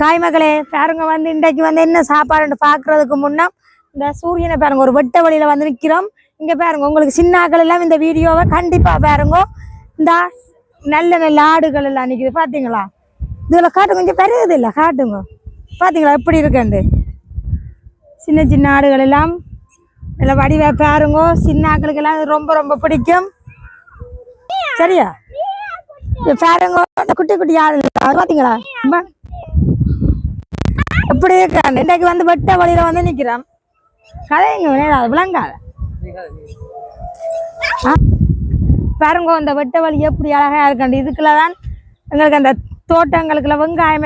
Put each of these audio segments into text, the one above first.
காய்மகளே பாருங்க வந்து இன்றைக்கு வந்து என்ன சாப்பாடுன்னு பார்க்கறதுக்கு முன்ன இந்த சூரியனை பாருங்க ஒரு வெட்ட வழியில வந்து நிற்கிறோம் இங்க பாருங்க உங்களுக்கு சின்னாக்கள் எல்லாம் இந்த வீடியோவை கண்டிப்பா பாருங்க. இந்த நல்ல நல்ல ஆடுகள் எல்லாம் நிற்கிது பாத்தீங்களா? இதுல காட்டு கொஞ்சம் பெரியது இல்லை காட்டுங்க. பாத்தீங்களா எப்படி இருக்குண்டு சின்ன சின்ன ஆடுகள் எல்லாம். நல்ல வடிவ பாருங்க சின்னாக்களுக்கு எல்லாம் ரொம்ப ரொம்ப பிடிக்கும். சரியா? பாருங்க குட்டி குட்டி ஆடு பார்த்தீங்களா அப்படியே ரொம்ப இருக்கான். இன்றைக்கு வந்து வெட்ட வழியில வந்து நிக்கிறான். கதைங்க விளையாடாது விளங்காத. பாருங்க இந்த வெட்ட வழி எப்படி அழகா இருக்காண்டு இதுக்குள்ள தான் எங்களுக்கு அந்த தோட்டங்களுக்குள்ள வெங்காயம்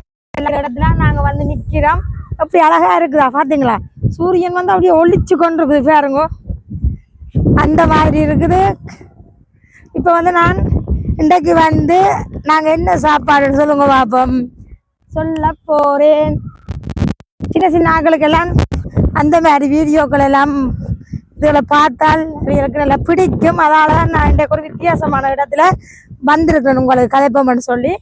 இடத்துல நாங்க வந்து நிக்கிறோம். அப்படி அழகா இருக்குதா பாத்தீங்களா? சூரியன் வந்து அப்படியே ஒளிச்சு கொண்டு இருக்குது பாருங்க. அந்த மாதிரி இருக்குது. இப்போ வந்து நான் இன்றைக்கு வந்து நாங்கள் என்ன சாப்பாடுன்னு சொல்லுங்க பாப்போம். சொல்ல போறேன். சின்ன சின்ன ஆக்களுக்கெல்லாம் அந்த மாதிரி வீடியோக்கள் எல்லாம் இதில் பார்த்தால் எனக்கு நல்லா பிடிக்கும். அதால தான் நான் இன்றைக்கு ஒரு வித்தியாசமான இடத்துல வந்திருக்கேன் உங்களுக்கு கதைப்போம்னு சொல்லி.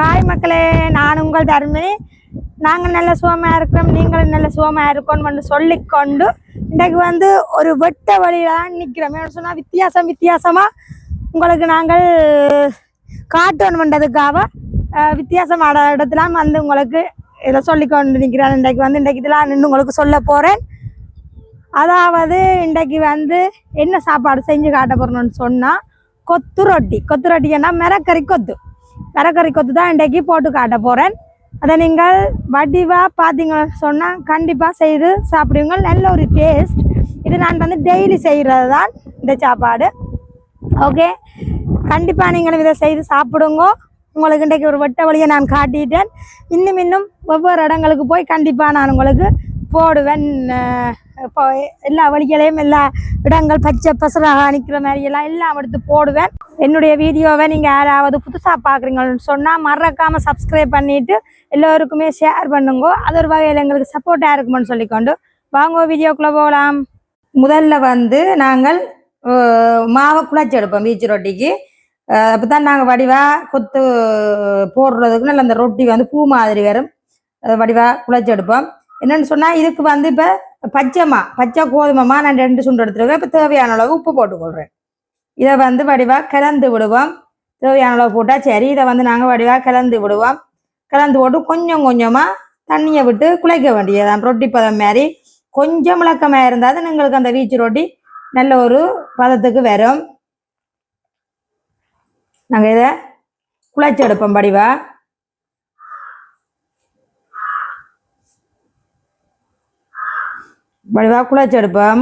காய் மக்களே நான் உங்கள் தர்மினி. நாங்கள் நல்ல சுகமாக இருக்கோம். நீங்களும் நல்ல சுகமாக இருக்கோம்னு சொல்லிக்கொண்டு இன்றைக்கு வந்து ஒரு வெட்ட வழியில தான் நிற்கிறோம். சொன்னால் வித்தியாசம் வித்தியாசமாக உங்களுக்கு நாங்கள் கார்ட்டூன் பண்ணுறதுக்காக வித்தியாசமான இடத்துலாம் வந்து உங்களுக்கு இதை சொல்லிக்கொண்டு நிற்கிறேன் இன்றைக்கு வந்து இன்றைக்கு இதெல்லாம் நின்று உங்களுக்கு சொல்ல போகிறேன் அதாவது இன்றைக்கு வந்து என்ன சாப்பாடு செஞ்சு காட்ட போகிறோம்னு சொன்னால் கொத்து ரொட்டி. கொத்து ரொட்டின்னா மிரக்கறி கொத்து. மிரக்கறி கொத்து தான் இன்றைக்கு போட்டு காட்ட போகிறேன் அதை நீங்கள் வடிவாக பார்த்தீங்கன்னு சொன்னால் கண்டிப்பாக செய்து சாப்பிடுவீங்க நல்ல ஒரு டேஸ்ட் இது நான் வந்து டெய்லி செய்கிறது தான் இந்த சாப்பாடு. ஓகே கண்டிப்பாக நீங்களும் இதை செய்து சாப்பிடுங்க. உங்களுக்கு இன்றைக்கு ஒரு வெட்ட வழியை நான் காட்டிட்டேன். இன்னும் இன்னும் ஒவ்வொரு இடங்களுக்கு போய் கண்டிப்பாக நான் உங்களுக்கு போடுவேன். இப்போ எல்லா வழிகளையும் எல்லா இடங்கள் பச்சை பசராக நிற்கிற மாதிரி எல்லாம் எல்லாம் எடுத்து போடுவேன். என்னுடைய வீடியோவை நீங்கள் யாராவது புதுசாக பார்க்குறீங்கன்னு சொன்னால் மறக்காமல் சப்ஸ்கிரைப் பண்ணிவிட்டு எல்லோருக்குமே ஷேர் பண்ணுங்க. அது ஒரு வகையில் எங்களுக்கு சப்போர்ட்டாக இருக்குமென்னு சொல்லிக்கொண்டு வாங்க வீடியோக்குள்ளே போகலாம். முதல்ல வந்து நாங்கள் மாவை குழச்சி எடுப்போம் பீச் ரொட்டிக்கு. அப்போ தான் நாங்கள் வடிவாக கொத்து போடுறதுக்கு நல்ல அந்த ரொட்டி வந்து பூ மாதிரி வரும். அது வடிவாக குழச்சி எடுப்போம். என்னென்னு சொன்னால் இதுக்கு வந்து இப்போ பச்சைமா பச்சை கோதுமைமா நான் ரெண்டு சுண்டு எடுத்துருக்கேன் இப்போ தேவையான அளவு உப்பு போட்டுக்கொள்கிறேன் இதை வந்து வடிவாக கலந்து விடுவோம். தேவையான அளவு போட்டால் சரி. இதை வந்து நாங்கள் வடிவாக கலந்து விடுவோம். கலந்து போட்டு கொஞ்சம் கொஞ்சமாக தண்ணியை விட்டு குழைக்க வேண்டியதான் ரொட்டி பதம் மாதிரி கொஞ்சம் முழக்கமாக இருந்தால் தான் எங்களுக்கு அந்த வீச்சு ரொட்டி நல்ல ஒரு பதத்துக்கு வரும். நாங்கள் இதை குழைச்சி எடுப்போம் படிவா. வடிவா குழைச்சி எடுப்போம்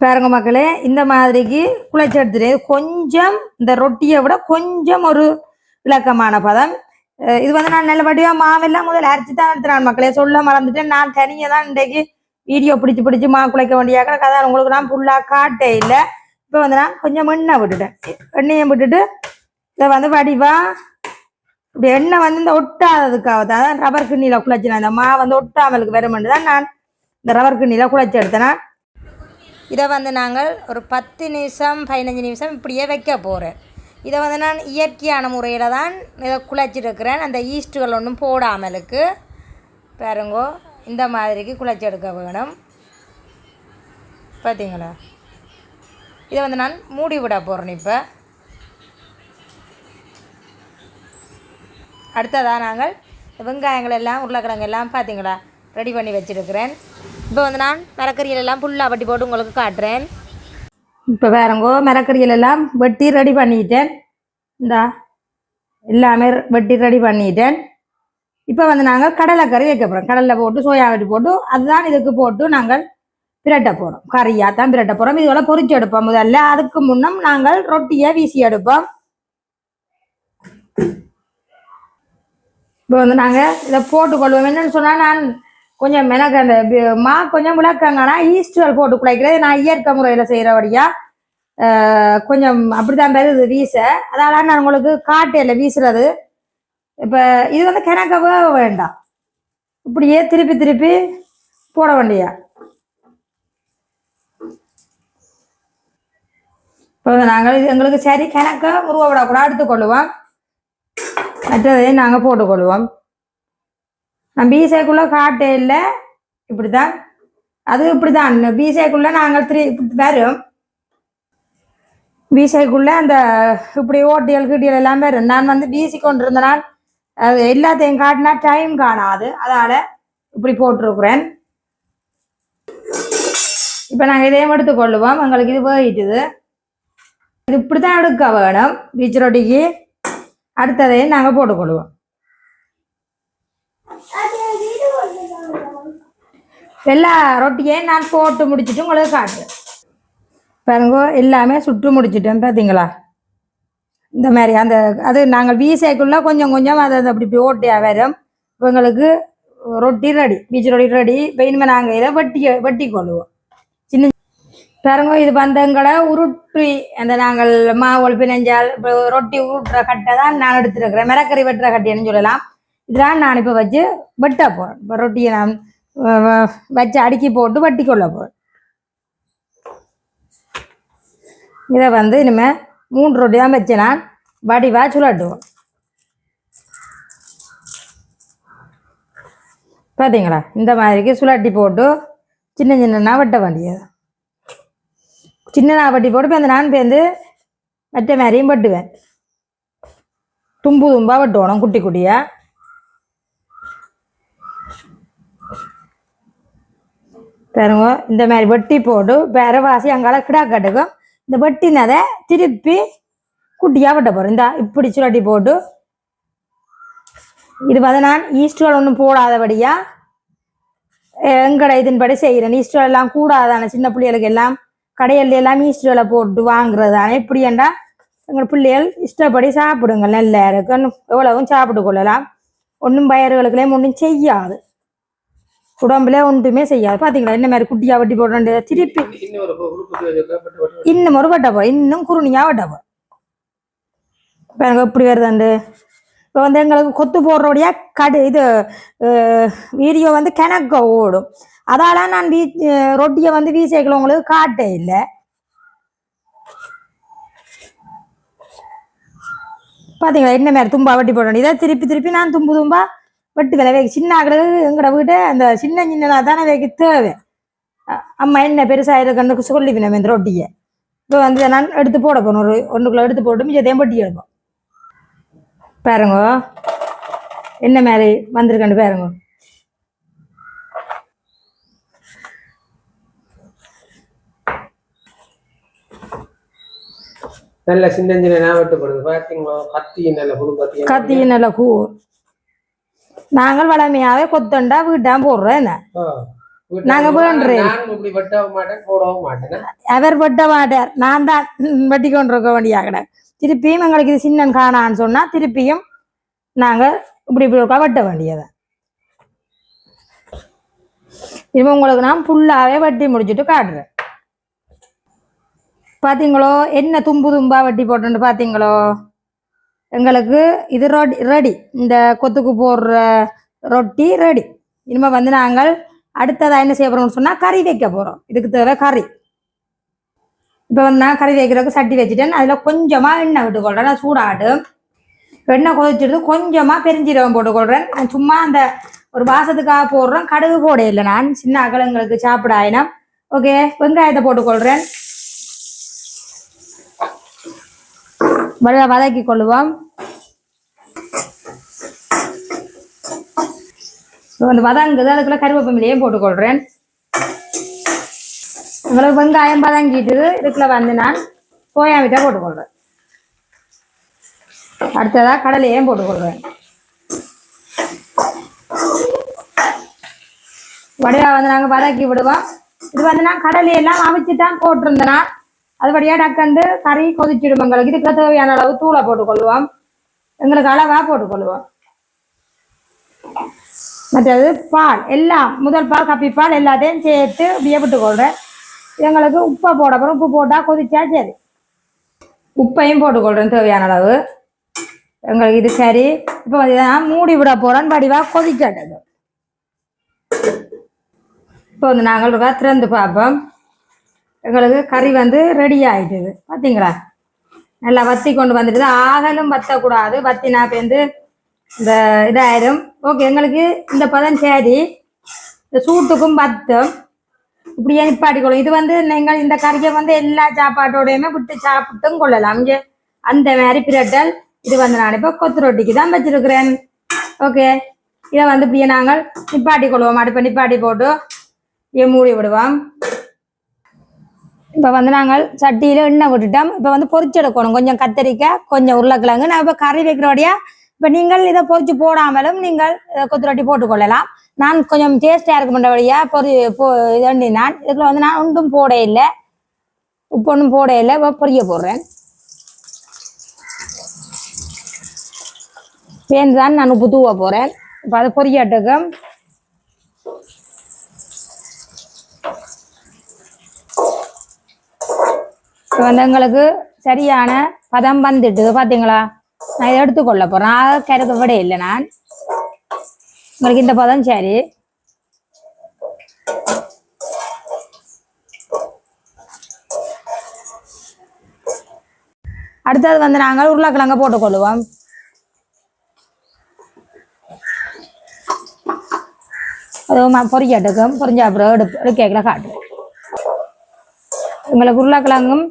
பாருங்க மக்களே இந்த மாதிரிக்கு குழைச்சி எடுத்துட்டு கொஞ்சம் இந்த ரொட்டியை விட கொஞ்சம் ஒரு விளக்கமான பதம். இது வந்து நான் நல்ல வடிவா மாவெல்லாம் முதல்ல அரைச்சி தான் எடுத்துறேன் மக்களே. சொல்ல மறந்துட்டேன். நான் தனியாக தான் இன்றைக்கு வீடியோ பிடிச்சி பிடிச்சி மா குலைக்க வேண்டிய கதை உங்களுக்கு நான் ஃபுல்லாக காட்டே இல்லை. இப்போ வந்து நான் கொஞ்சம் எண்ணெய் விட்டுட்டேன். எண்ணெயை விட்டுட்டு இதை வந்து வடிவா இப்படி எண்ணெய் வந்து இந்த ஒட்டாததுக்காக தான். அதான் ரப்பர் கிண்ணியில் குழைச்சி நான் இந்த மா வந்து ஒட்டாமலுக்கு வருமென்று தான் நான் இந்த ரப்பர் கிண்ணியில் குழைச்சி எடுத்தேன்னா இதை வந்து நாங்கள் ஒரு பத்து நிமிஷம் பதினஞ்சு நிமிஷம் இப்படியே வைக்க போகிறேன் இதை வந்து நான் இயற்கையான முறையில் தான் இதை குழைச்சிருக்கிறேன் அந்த ஈஸ்ட்டுகள் ஒன்றும் போடாமலுக்கு. பாருங்கோ. இந்த மாதிரிக்கு குழச்சி எடுக்க வேணும். பார்த்தீங்களா இதை வந்து நான் மூடி விட போகிறேன் இப்போ. அடுத்ததாக நாங்கள் வெங்காயங்கள் எல்லாம் உருளைக்கிழங்கு எல்லாம் பார்த்தீங்களா ரெடி பண்ணி வச்சுருக்கிறேன். இப்போ வந்து நான் மரக்கறிகள் எல்லாம் ஃபுல்லாக வட்டி போட்டு உங்களுக்கு காட்டுறேன். இப்போ வேறங்கோ மரக்கறிகள் எல்லாம் வெட்டி ரெடி பண்ணிட்டேன். இந்தா எல்லாமே வெட்டி ரெடி பண்ணிட்டேன். இப்போ வந்து நாங்கள் கடலைக்கறி வைக்க போகிறோம் கடலை போட்டு சோயா வெட்டி போட்டு அதுதான் இதுக்கு போட்டு நாங்கள் பிரட்ட போகிறோம் கறியாக தான் பிரட்ட போகிறோம் இதோட பொறிச்சு எடுப்போம் முதல்ல. அதுக்கு முன்னம் நாங்கள் ரொட்டியை வீசி எடுப்போம். இப்போ வந்து நாங்கள் இதை போட்டுக்கொள்வோம் என்னன்னு சொன்னால் நான் கொஞ்சம் எனக்கு அந்த மா கொஞ்சம் விளக்கங்கன்னா ஈஸ்டர் போட்டு குழைக்கிறது நான் இயற்கை முறையில் செய்கிறபடியா கொஞ்சம் அப்படி தான் பெருது வீச. அதனால் நான் உங்களுக்கு காட்டையில் வீசுறது இப்போ இது வந்து கிணக்க வேண்டாம் இப்படியே திருப்பி திருப்பி போட வேண்டியா இப்போ நாங்கள் இது எங்களுக்கு சரி கணக்க உருவப்பட கூட எடுத்துக்கொள்ளுவோம் மற்றதையும் நாங்கள் போட்டுக்கொள்வோம் நான் பீசைக்குள்ளே காட்டே இல்லை இப்படி தான் அது இப்படி தான் பீசைக்குள்ளே நாங்கள் த்ரீ இப்படி வரும். பீசைக்குள்ளே அந்த இப்படி ஓட்டியல் கீட்டியல் எல்லாம் வரும். நான் வந்து பீசி கொண்டு இருந்தனால் அது எல்லாத்தையும் காட்டினா டைம் காணாது. அதால் இப்படி போட்டிருக்கிறேன். இப்போ நாங்கள் இதையும் எடுத்துக்கொள்ளுவோம் எங்களுக்கு இது போயிட்டுது. இது இப்படி தான் எடுக்க வேணும். பீச் ரொட்டிக்கு அடுத்ததையும் நாங்கள் போட்டுக்கொள்வோம் எல்லா ரொட்டியையும் நான் போட்டு முடிச்சுட்டு உங்களுக்கு காட்டுறேன். பாருங்க எல்லாமே சுட்டு முடிச்சிட்டேன். பார்த்தீங்களா இந்த மாதிரி அந்த அது நாங்கள் வீசைக்குள்ளே கொஞ்சம் கொஞ்சம் அது அது அப்படி இப்படி ஓட்டியாக வரும். இப்போ எங்களுக்கு ரொட்டி ரெடி பீச் ரொட்டி ரெடி. இப்போ இனிமேல் நாங்கள் இதை வெட்டி வெட்டி கொள்ளுவோம் சின்ன பாருங்க இது பந்தங்களை உருட்டி அந்த நாங்கள் மாவுள் பிணைஞ்சால் இப்போ ரொட்டி உருட்டுற கட்டை தான் நான் எடுத்துருக்கிறேன். மிரக்கறி வெட்டுற கட்டின்னு சொல்லலாம். இதெல்லாம் நான் இப்போ வச்சு வெட்ட போகிறேன் இப்போ ரொட்டியை நான் வச்சு அடுக்கி போட்டு வட்டி கொள்ள போகிறேன் இதை வந்து இனிமேல் மூன்று ரொட்டி தான் வச்சு நான் வடிவாக சுழட்டுவோம். பார்த்தீங்களா இந்த மாதிரிக்கு சுழட்டி போட்டு சின்ன சின்னனா வெட்ட வேண்டியது. சின்னனா வெட்டி போட்டு இப்போ அந்த நான் பேருந்து மற்ற மாதிரியும் வெட்டுவேன். தும்பு தும்பாக வெட்டுவோம் குட்டி குட்டியாக பாருங்க இந்த மாதிரி வெட்டி போட்டு பேரவாசி வாசி அங்கால கிடா கட்டுக்கும். இந்த வெட்டினதை திருப்பி குட்டியாக வெட்ட போகிறோம் இந்த இப்படி சுழட்டி போட்டு. இது வந்து நான் ஈஸ்டர் ஒன்றும் போடாதபடியா எங்கட இதன்படி செய்கிறேன் ஈஸ்டர் எல்லாம் கூடாதான? சின்ன பிள்ளைகளுக்கு எல்லாம் கடையில் எல்லாம் ஈஸ்டரில் போட்டு வாங்குறது தானே இப்படி ஏண்டா எங்கள் பிள்ளைகள் இஷ்டப்படி சாப்பிடுங்க நல்லா இருக்கும் எவ்வளவும் சாப்பிட்டு கொள்ளலாம். ஒன்றும் பயிர்களுக்குலேயும் ஒன்றும் செய்யாது. உடம்புல ஒன்றுமே செய்யாது. பார்த்தீங்களா என்ன மாதிரி குட்டியாக வெட்டி போட்டு திருப்பி இன்னும் ஒரு வெட்டப்போ இன்னும் குருணியாக வெட்டப்போ இப்போ எனக்கு எப்படி வருதுண்டு? இப்போ வந்து எங்களுக்கு கொத்து போடுறபடியா கடு இது வீடியோ வந்து கிணக்க ஓடும். அதால நான் வீ ரொட்டியை வந்து வீசைக்குள்ள உங்களுக்கு காட்டே இல்லை. பார்த்தீங்களா என்ன மாதிரி தும்பா வெட்டி போடணும் இதை திருப்பி திருப்பி நான் தும்பு தும்பா வெட்டு விலை வைக்க சின்ன ஆக்களுக்கு எங்களோட வீட்டை அந்த சின்ன சின்னதாக தானே வைக்க தேவை. அம்மா என்ன பெருசாக இருக்குன்னு சொல்லி நம்ம இந்த ரொட்டியை. இப்போ வந்து நான் எடுத்து போட போகணும் ஒரு ஒன்றுக்குள்ள எடுத்து போட்டு மிச்சத்தையும் வெட்டி எடுப்போம். பாருங்க. என்ன மாதிரி வந்திருக்கேன்னு பாருங்க. நல்ல சின்ன சின்ன வெட்டப்படுது பாத்தீங்களா? கத்தி நல்ல புது கத்தி கத்தி நல்ல பூ நாங்கள் வளமையாவே கொத்தண்டா வீட்டான் போடுறோம் என்ன? நாங்க வேண்டுறேன். அவர் வெட்ட மாட்டார். நான் தான் வெட்டி கொண்டு இருக்க வேண்டியாகட. திருப்பியும் எங்களுக்கு இது சின்னன் காணான்னு சொன்னா திருப்பியும் நாங்க இப்படி இப்படி உட்கா வெட்ட வேண்டியது? இனிமே உங்களுக்கு நான் ஃபுல்லாவே வெட்டி முடிச்சுட்டு காட்டுறேன். பாத்தீங்களோ? என்ன தும்பு தும்பா வெட்டி போட்டுன்னு பாத்தீங்களோ? எங்களுக்கு இது ரொட்டி ரெடி இந்த கொத்துக்கு போடுற ரொட்டி ரெடி இனிமேல் வந்து நாங்கள் அடுத்ததாக என்ன செய்ய போகிறோம்னு சொன்னால் கறி வைக்க போகிறோம் இதுக்கு தேவை கறி. இப்போ வந்து நான் கறி வைக்கிறதுக்கு சட்டி வச்சுட்டேன். அதில் கொஞ்சமாக எண்ணெய் விட்டுக்கொள்கிறேன் நான் சூடாட்டும் எண்ணெய் கொதிச்சிட்டு கொஞ்சமாக பெருஞ்சீரகம் போட்டுக்கொள்கிறேன் நான் சும்மா அந்த ஒரு வாசத்துக்காக போடுறேன். கடுகு போட இல்லை நான். சின்ன அகலங்களுக்கு சாப்பிட ஆயினம். ஓகே வெங்காயத்தை போட்டுக்கொள்கிறேன் வதக்கி கொள்ளுவோம். இப்போ வந்து வதங்குது. அதுக்குள்ள கருவேப்பமிலையும் போட்டுக்கொள்கிறேன் உங்களுக்கு வெங்காயம் வதங்கிட்டு இதுக்குள்ள வந்து நான் சோயா விட்டா போட்டுக்கொள்கிறேன் அடுத்ததா கடலையும் போட்டுக்கொள்கிறேன் வடிவா வந்து நாங்கள் வதக்கி விடுவோம். இது வந்து நான் கடலையெல்லாம் அவிச்சு தான் போட்டிருந்தேனா அதுபடியாக டக்கண்டு கறி கொதிச்சிடும் எங்களுக்கு. இதுக்குள்ள தேவையான அளவு தூளை போட்டுக்கொள்வோம் எங்களுக்கு அளவா போட்டுக்கொள்வோம் மற்றது பால் எல்லாம் முதல் பால் கப்பி பால் எல்லாத்தையும் சேர்த்து அப்படியே விட்டுக்கொள்கிறேன் எங்களுக்கு உப்பை போட போகிறோம் உப்பு போட்டால் கொதிச்சா சரி. உப்பையும் போட்டுக்கொள்கிறேன் தேவையான அளவு. எங்களுக்கு இது சரி. இப்போ பார்த்தீங்கன்னா நான் மூடி விட போகிறேன் வடிவாக கொதிக்கட்டது. இப்போ வந்து நாங்கள் திறந்து பார்ப்போம். எங்களுக்கு கறி வந்து ரெடி ஆயிட்டுது. பார்த்தீங்களா நல்லா வத்தி கொண்டு வந்துட்டு ஆகலும் வத்தக்கூடாது. வத்தினா பேருந்து இந்த இதாயிரும். ஓகே எங்களுக்கு இந்த பதம் சரி இந்த சூட்டுக்கும் பத்தம். இப்படியே நிப்பாட்டிக்கொள்ளும். இது வந்து நீங்கள் இந்த கறியை வந்து எல்லா சாப்பாட்டோடையுமே விட்டு சாப்பிட்டும் கொள்ளலாம். இங்கே அந்த மாதிரி பிரட்டல் இது வந்து நான் இப்போ கொத்து ரொட்டிக்கு தான் வச்சிருக்கிறேன். ஓகே இதை வந்து இப்படியே நாங்கள் நிப்பாட்டி கொள்வோம் அடுப்பை நிப்பாட்டி போட்டு மூடி விடுவோம். இப்போ வந்து நாங்கள் சட்டியில் எண்ணெய் விட்டுட்டோம் இப்போ வந்து பொரிச்செடுக்கணும் கொஞ்சம் கத்தரிக்காய் கொஞ்சம் உருளைக்கிழங்கு. நான் இப்போ கறி வைக்கிறோடையா இப்போ நீங்கள் இதை பொறிச்சு போடாமலும் நீங்கள் கொத்து ரொட்டி போட்டுக்கொள்ளலாம். நான் கொஞ்சம் டேஸ்டாக இருக்க மாட்டபடியா பொறி போ இதண்டி நான். இதில் வந்து நான் ஒன்றும் போட இல்லை. உப்பு ஒன்றும் போட இல்லை. இப்போ பொரிய போடுறேன். பேன் தான் நான் உப்பு தூவ போகிறேன் இப்போ அதை பொரியட்டுக்கும் இப்போ வந்து எங்களுக்கு சரியான பதம் வந்துட்டு பார்த்தீங்களா நான் இதை எடுத்துக்கொள்ள போகிறேன் நான் கருக்க இல்லை நான். உங்களுக்கு இந்த பதம் சரி. அடுத்தது வந்து நாங்கள் உருளைக்கிழங்க போட்டுக்கொள்ளுவோம் அதுவும் பொரிக்கட்டுக்கும் பொரிஞ்ச அப்புறம் எடுப்பு எடுக்கல காட்டுவோம் உங்களுக்கு உருளைக்கிழங்கும்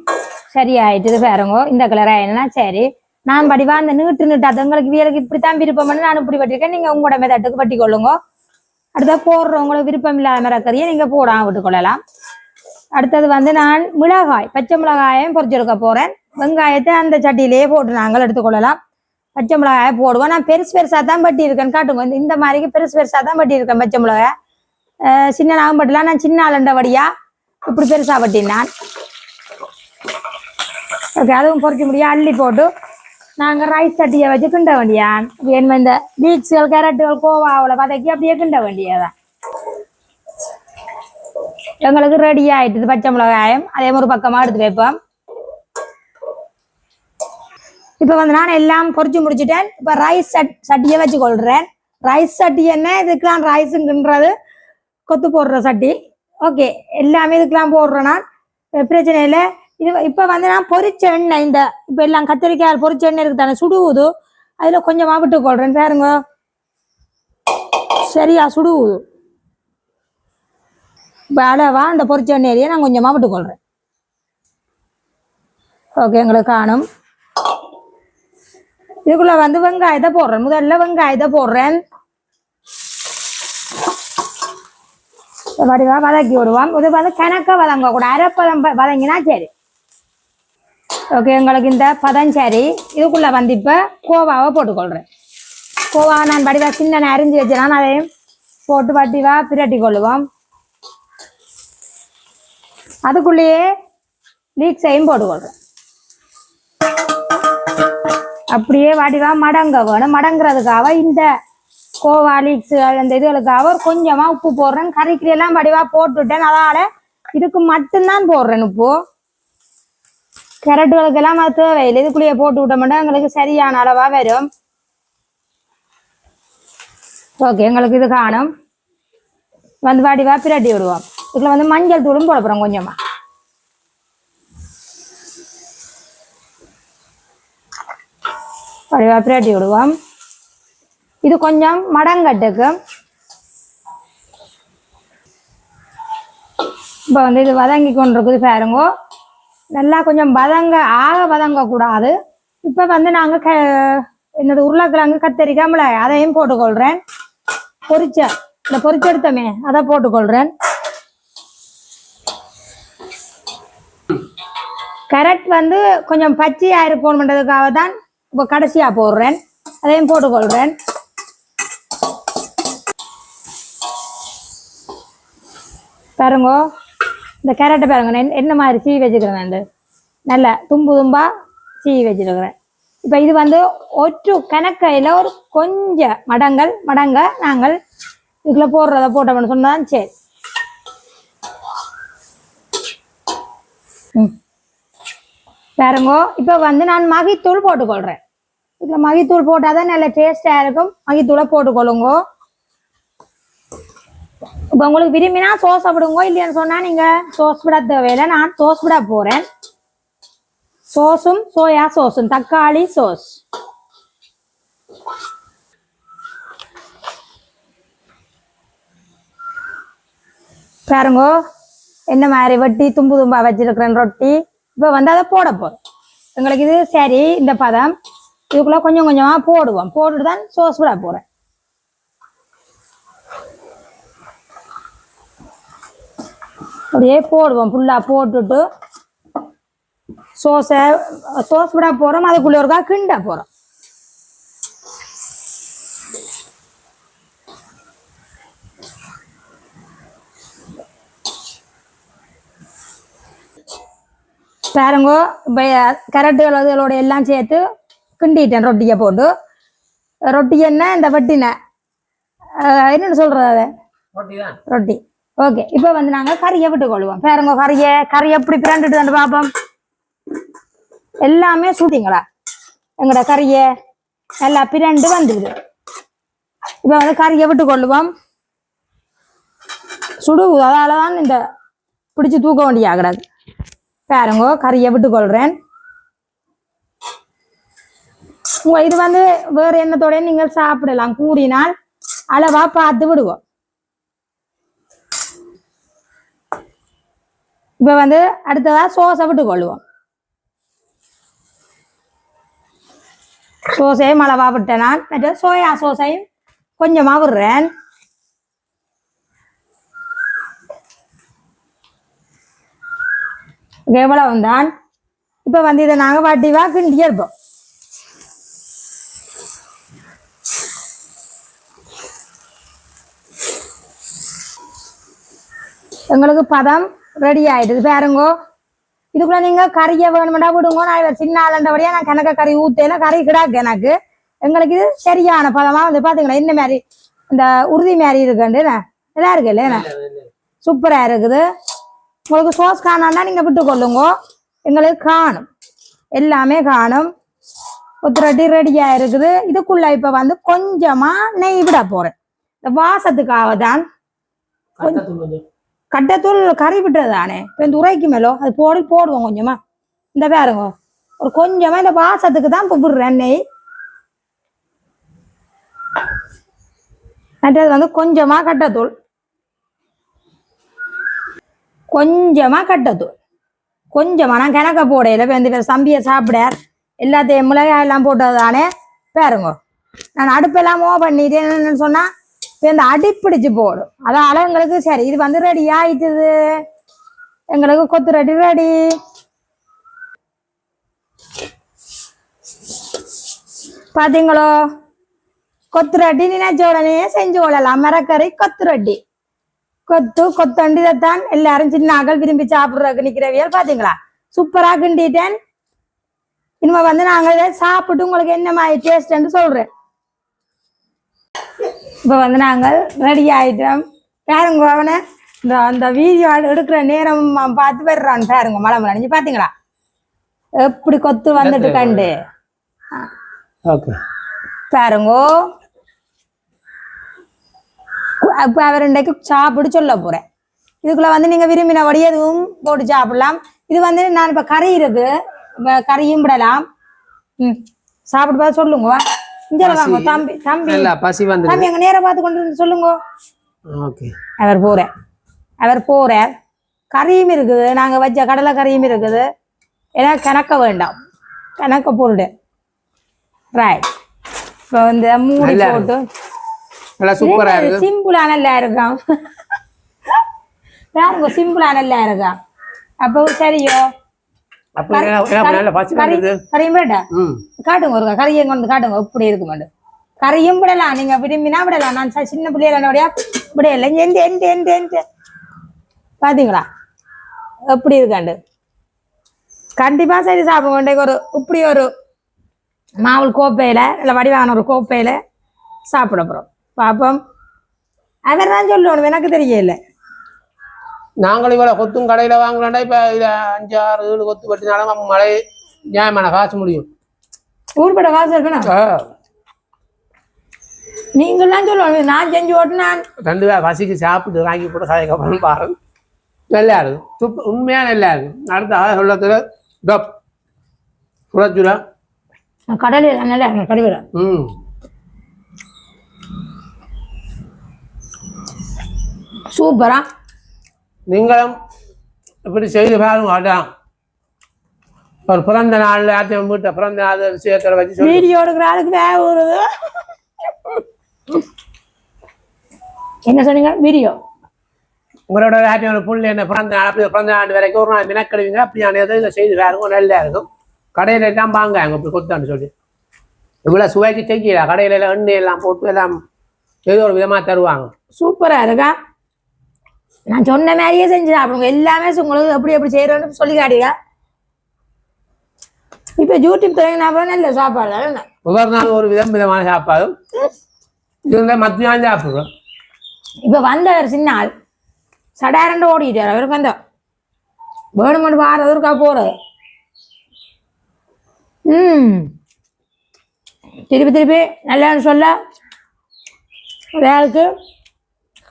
சரி ஆயிட்டு பாருங்க இந்த கலர் ஆயிடுனா சரி நான் படிவா அந்த நீட்டு அது உங்களுக்கு வீரக்கு இப்படித்தான் விருப்பம்னு நான் இப்படி பட்டிருக்கேன் நீங்க உங்களோட மெதட்டுக்கு பட்டி கொள்ளுங்க அடுத்த போடுறவங்களுக்கு விருப்பம் இல்லாம மிரக்கறியை நீங்க போடாம விட்டுக்கொள்ளலாம் அடுத்தது வந்து நான் மிளகாய் பச்சை மிளகாயும் பொரிச்செடுக்க போறேன் வெங்காயத்தை அந்த சட்டியிலேயே போட்டு நாங்கள் எடுத்துக்கொள்ளலாம் பச்சை மிளகாயை போடுவோம் நான் பெருசு பெருசா தான் பட்டி இருக்கேன் காட்டுங்க இந்த- மாதிரிக்கு பெருசு பெருசா தான் பட்டி இருக்கேன் பச்சை மிளகாய் சின்ன நாகம் பட்டலாம் நான் சின்ன ஆளுண்டபடியா இப்படி பெருசா பட்டினான் ஓகே அதுவும் பொறிக்க முடியும் அள்ளி போட்டு நாங்கள் ரைஸ் சட்டியை வச்சு கிண்ட வேண்டியான் வேணுமே இந்த பீட்ஸுகள் கேரட்டுகள் கோவாவில் வதக்கி அப்படியே கிண்ட வேண்டியதான் எங்களுக்கு ரெடி ஆயிட்டுது பச்சை மிளகாயம் அதே ஒரு பக்கமாக எடுத்து வைப்போம் இப்போ. வந்து நான் எல்லாம் பொரிச்சு முடிச்சிட்டேன். இப்போ ரைஸ் சட் சட்டியை வச்சு கொள்றேன் ரைஸ் சட்டி என்ன? இதுக்கெலாம் ரைஸுங்கன்றது கொத்து போடுற சட்டி. ஓகே எல்லாமே இதுக்கெல்லாம் போடுறேன் நான். பிரச்சனை இல்லை. இது இப்போ வந்து நான் பொரிச்ச எண்ணெய் இந்த இப்போ எல்லாம் கத்திரிக்காய் பொரிச்ச எண்ணெய் இருக்கு தானே சுடுவுது. அதில் கொஞ்சமாக மாவிட்டு கொள்றேன் பாருங்க. சரியா சுடுவுது. இப்போ அளவா அந்த பொரிச்ச எண்ணெயிலேயே நான் கொஞ்சமாக விட்டு கொள்றேன் ஓகே எங்களுக்கு காணும். இதுக்குள்ள வந்து வெங்காயத்தை போடுறேன். முதல்ல வெங்காயத்தை போடுறேன். வடிவா வதக்கி விடுவான் இது வந்து கணக்க வதங்க கூட அரைப்பதம் வதங்கினா சரி. ஓகே எங்களுக்கு இந்த பதம் இதுக்குள்ளே வந்து இப்போ கோவாவை போட்டுக்கொள்கிறேன் கோவாவை நான் வடிவா சின்ன அரிஞ்சு வச்சுனா அதையும் போட்டு வடிவா பிரட்டி கொள்ளுவோம். அதுக்குள்ளேயே லீக்ஸையும் போட்டுக்கொள்கிறேன் அப்படியே வடிவா மடங்க வேணும். மடங்குறதுக்காக இந்த கோவா லீக்ஸ் அந்த இதுகளுக்காக ஒரு கொஞ்சமாக உப்பு போடுறேன். கறிக்கு எல்லாம் வடிவா போட்டுட்டேன். அதனால் இதுக்கு மட்டும்தான் போடுறேன் உப்பு. கேரட்டுகளுக்கு எல்லாம் அது தேவையில்லை இதுக்குள்ளேயே போட்டு விட்டோம்னா எங்களுக்கு சரியான அளவா வரும். ஓகே எங்களுக்கு இது காணும். வந்து வடிவா பிரட்டி விடுவோம். இதுல வந்து மஞ்சள் தூளும் போட போறோம் கொஞ்சமா. வடிவா பிரட்டி விடுவோம். இது கொஞ்சம் மடங்கட்டுக்கு. இப்போ வந்து இது வதங்கி கொண்டிருக்குது பாருங்கோ. நல்லா கொஞ்சம் வதங்க ஆக வதங்க கூடாது இப்போ வந்து நாங்கள் க என்னது உருளைக்கிழங்கு கத்தரிக்காய் மிளகாய் அதையும் போட்டுக்கொள்கிறேன் பொரிச்ச இந்த பொரிச்செடுத்தமே அதை போட்டுக்கொள்கிறேன் கேரட் வந்து கொஞ்சம் பச்சையாக பண்றதுக்காக தான் இப்போ கடைசியாக போடுறேன். அதையும் போட்டுக்கொள்கிறேன் பாருங்க. இந்த கேரட்டை பாருங்க நான் என்ன மாதிரி சீ வச்சுக்கிறேன் நல்ல தும்பு தும்பா சீ வச்சுருக்கிறேன் இப்போ இது வந்து ஒற்று கணக்கையில் ஒரு கொஞ்சம் மடங்கள் மடங்க நாங்கள் இதுக்குள்ள போடுறத போட்டோம்னு சொன்னதான் சரி. ம். இப்போ வந்து நான் மகித்தூள் போட்டுக்கொள்கிறேன் இதில் மகித்தூள் போட்டால் தான் நல்ல டேஸ்டாக இருக்கும். மகித்தூளை போட்டுக்கொள்ளுங்கோ. இப்போ உங்களுக்கு விரும்பினா சோஸ் விடுங்கோ இல்லையான்னு சொன்னா நீங்க சோஸ் விட தேவையில்லை. நான் சோஸ் விட போறேன். சோஸும் சோயா சோஸும் தக்காளி சோஸ் பாருங்க என்ன மாதிரி வெட்டி தும்பு தும்பா வச்சிருக்கிறேன் ரொட்டி. இப்போ வந்து அதை போட போறோம் எங்களுக்கு இது சரி இந்த பதம். இதுக்குள்ள கொஞ்சம் கொஞ்சமா போடுவோம். போட்டுட்டு தான் சோஸ் விட போறேன். அப்படியே போடுவோம். ஃபுல்லா போட்டுட்டு சோஸை சோஸ் விட போறோம். அதுக்குள்ள ஒருக்கா கிண்ட போறோம். பாருங்க கரட்டுகள் அதுகளோட எல்லாம் சேர்த்து கிண்டிட்டேன் ரொட்டியை போட்டு. ரொட்டி என்ன? இந்த வட்டின. என்னன்னு சொல்றது அதை? ரொட்டி. ஓகே இப்போ வந்து நாங்கள் கறியை விட்டு கொள்வோம் பாருங்க கறியை கறி எப்படி பிரண்டுட்டு வந்து பார்ப்போம். எல்லாமே சூட்டிங்களா? எங்களோட கறியை நல்லா பிரண்டு வந்துடுது. இப்போ வந்து கறியை விட்டு கொள்ளுவோம் சுடு அதால தான் இந்த பிடிச்சு தூக்க வேண்டிய ஆகிறாது. பாருங்க கறியை விட்டு கொள்றேன் உங்க இது வந்து வேற எண்ணத்தோட நீங்கள் சாப்பிடலாம். கூடினால் அளவா பார்த்து விடுவோம். இப்ப வந்து அடுத்ததா சோஸை விட்டு கொள்ளுவோம். சோசையும் அளவா விட்டேன் நான். மற்ற சோயா சோசையும் கொஞ்சமா விடுறேன். எவ்வளவு தான் இப்ப வந்து இதை நாங்க வட்டிவா கிண்டியே இருப்போம். எங்களுக்கு பதம் ரெடி ஆயிடுது பாருங்கோ இதுக்குள்ள நீங்க கறியை வேணுமெண்டா விடுங்க நான் சின்ன ஆளுன்றபடியா நான் கணக்க கறி ஊத்தேன்னா கறி கிடாக்கு எனக்கு எங்களுக்கு இது சரியான பதமா வந்து பாத்தீங்களா என்ன மாதிரி இந்த உறுதி மாதிரி இருக்குண்டு நல்லா இருக்கு இல்லையா சூப்பரா இருக்குது உங்களுக்கு சோஸ் காணாண்டா நீங்க விட்டு கொள்ளுங்க எங்களுக்கு காணும் எல்லாமே காணும் ஒத்துரட்டி ரெடியா இருக்குது இதுக்குள்ள இப்ப வந்து கொஞ்சமா நெய் விட போறேன் இந்த வாசத்துக்காக தான் கட்டத்தூள் கறி விட்டது தானே இப்போ இந்த உரைக்கு மேலோ அது போடி போடுவோம் கொஞ்சமா. இந்த பாருங்க. ஒரு கொஞ்சமா இந்த வாசத்துக்கு தான் இப்போ விடுறேன் நெய் மற்றது வந்து கொஞ்சமா கட்டத்தூள். கொஞ்சமா கட்டத்தூள். கொஞ்சமா நான் கிணக்க போடையில இப்போ இந்த சம்பியை சாப்பிட எல்லாத்தையும் மிளகாய் எல்லாம் போட்டது தானே பாருங்க. நான் அடுப்பெல்லாம் ஓ பண்ணிட்டேன் என்னன்னு சொன்னா இந்த அடிப்பிடிச்சு போடும். அதால எங்களுக்கு சரி இது வந்து ரெடி ஆயிட்டுது. எங்களுக்கு கொத்து ரெடி ரெடி பாத்தீங்களோ? கொத்துரட்டி நினைச்ச உடனே செஞ்சு கொள்ளலாம். மரக்கறி கொத்துரட்டி கொத்து கொத்தண்டி இதைத்தான் எல்லாரும் சின்ன அகல் விரும்பி சாப்பிடுறதுக்கு நிக்கிறவியல் பாத்தீங்களா? சூப்பரா கிண்டிட்டேன். இனிமே வந்து நாங்க இதை சாப்பிட்டு உங்களுக்கு என்ன மாதிரி டேஸ்ட்னு சொல்றேன். இப்போ வந்து நாங்கள் ரெடி ஆயிட்டோம். பாருங்க அவனை இந்த அந்த வீடியோ எடுக்கிற நேரம் பார்த்து வர்றான் பாருங்க மழை நனைஞ்சு பாத்தீங்களா எப்படி கொத்து வந்துட்டு கண்டு. ஓகே பாருங்கோ. அப்ப அவர் இன்றைக்கு சாப்பிடு சொல்ல போறேன். இதுக்குள்ள வந்து நீங்க விரும்பினபடி எதுவும் போட்டு சாப்பிடலாம். இது வந்து நான் இப்ப கறி இருக்கு. இப்ப கறியும் விடலாம். ம். சாப்பிட்டு பார்த்து சொல்லுங்க. இங்க வாங்க தம்பி தம்பி. இல்ல பசி வந்து தம்பி அங்க நேரா பார்த்து கொண்டு வந்து சொல்லுங்க. ஓகே. அவர் போறார். அவர் போறார். கறியும் இருக்குது. நாங்க வச்ச கடலை கறியும் இருக்குது. ஏன்னா கணக்க வேண்டாம். கணக்க போடு ரைட் இப்போ வந்து மூடி போட்டு. நல்லா சூப்பரா இருக்கு. சிம்பிளா நல்லா இருக்கும் பாருங்க சிம்பிளா நல்லா இருக்கும் அப்போ சரியோ? காட்டுங்க ஒரு கறியும் கொண்டு வந்து காட்டுங்க இப்படி இருக்கு மாட்டேன் கறியும் விடலாம் நீங்க விரும்பினா விடலாம் நான் சின்ன பிள்ளைகளோடய விடையில எந்த எந்த எந்த எந்த பாத்தீங்களா? எப்படி இருக்காண்டு? கண்டிப்பா சரி சாப்பிடுவோம் இன்றைக்கு ஒரு இப்படி ஒரு மாவுள் கோப்பையில இல்லை வடிவான ஒரு கோப்பையில சாப்பிட போறோம். பாப்போம். அவர் தான் சொல்லணும் எனக்கு தெரியல. நாங்களும் இவ்வளவு கொத்தும் கடையில வாங்கலாம்டா இப்ப இதுல அஞ்சு ஆறு ஏழு கொத்து பட்டினாலும் மழை நியாயமான காசு முடியும். ஊர்பட காசு இருப்பேனா. நீங்களாம் சொல்லுவாங்க நான் செஞ்சு ஓட்டு நான் ரெண்டு பேர் பசிக்கு சாப்பிட்டு வாங்கி போட்டு கதைக்கப்புறம் பாரு நல்லா இருக்கும் சூப்பர் உண்மையாக நல்லா இருக்கும் அடுத்த ஆக சொல்லத்துல டப் சுடச்சுடா கடலில் நல்லா இருக்கும் கடலில் ம். சூப்பரா. நீங்களும் இப்படி செய்து பாருங்க அதான். ஒரு பிறந்த நாள் ஆத்தியம் வீட்டை பிறந்த நாள் விஷயத்தில் வச்சு வீடியோ எடுக்கிற ஆளுக்கு வேக வருது என்ன சொன்னீங்க? வீடியோ. உங்களோட ஆத்தியம் ஒரு புள்ளி என்ன பிறந்த நாள் அப்படி பிறந்த நாள் வரைக்கும் ஒரு நாள் மினக்கடுவீங்க அப்படியான எதுவும் இதை செய்து பாருங்க நல்லா இருக்கும். கடையில எல்லாம் வாங்க அங்கே இப்படி கொத்தான்னு சொல்லி. இவ்வளோ சுவைக்கு செய்யல. கடையில எல்லாம் எண்ணெய் எல்லாம் போட்டு எல்லாம் ஏதோ ஒரு விதமாக தருவாங்க. சூப்பரா இருக்கா? நான் சொன்ன மாதிரியே செஞ்சு சாப்பிடுங்க எல்லாமே உங்களுக்கு எப்படி எப்படி செய்யறோன்னு சொல்லி காட்டுங்க இப்போ யூடியூப் தொடங்கினா நல்ல சாப்பாடு தானே? ஒவ்வொரு நாள் ஒரு விதம் விதமான சாப்பாடு. வந்து மத்தியானம் சாப்பிடுறோம் இப்போ வந்தவர் சின்ன ஆள் சடாரண்டு ஓடிட்டார். அவருக்கு வந்த வேணுமெண்டு வாரது இருக்கா போறது ம். திருப்பி திருப்பி நல்லான்னு சொல்ல. வேலைக்கு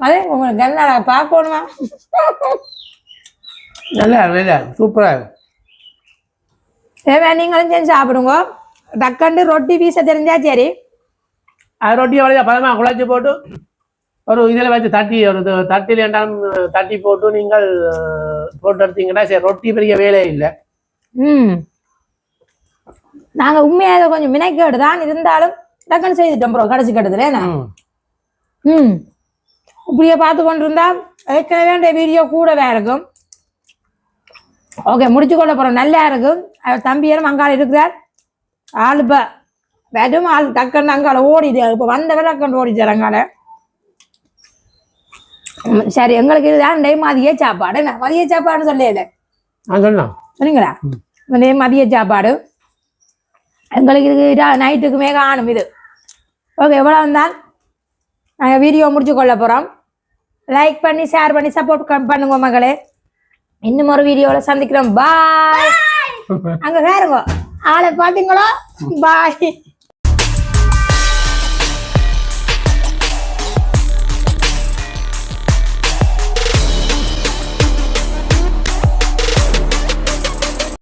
அதே உங்களுக்கு என்ன பார்க்கணுமா? நல்லா நல்லா சூப்பராக தேவை நீங்களும் செஞ்சு சாப்பிடுங்க. டக்கண்டு ரொட்டி வீச தெரிஞ்சா சரி. அது ரொட்டியை வளைய பதமாக குழச்சி போட்டு ஒரு இதில் வச்சு தட்டி ஒரு தட்டில் என்றாலும் தட்டி போட்டு நீங்கள் போட்டு எடுத்தீங்கன்னா சரி ரொட்டி பெரிய வேலையே இல்லை. ம். நாங்கள் உண்மையாக கொஞ்சம் மினைக்கேடு தான் இருந்தாலும் டக்குன்னு செய்துட்டோம் ப்ரோ கடைசி கட்டத்துல ம். இப்படியே பார்த்து கொண்டு இருந்தா ஏற்கனவே இந்த வீடியோ கூடவே இருக்கும். ஓகே முடிச்சு கொள்ள போகிறோம் நல்லா இருக்கும். தம்பியரும் அங்கால இருக்கிறார். ஆள் இப்போ வெறும் ஆள் டக்குன்னு அங்கால ஓடிட்டு இப்போ வந்தவர் டக்குன்னு ஓடிட்டார் அங்கால. சரி எங்களுக்கு இதுதான் டே மதிய சாப்பாடு. என்ன மதிய சாப்பாடுன்னு சொன்னேன் சரிங்களா இந்த மதிய சாப்பாடு. எங்களுக்கு இது நைட்டுக்குமே காணும் இது. ஓகே எவ்வளோ வந்தால் நாங்கள் வீடியோ முடிச்சு கொள்ள போகிறோம் லைக் பண்ணி ஷேர் பண்ணி சப்போர்ட் பண்ணுங்க மகளே. இன்னும் ஒரு வீடியோவில் சந்திக்கிறோம். பாய் அங்கே வேறுங்க ஆளை பார்த்தீங்களோ பாய்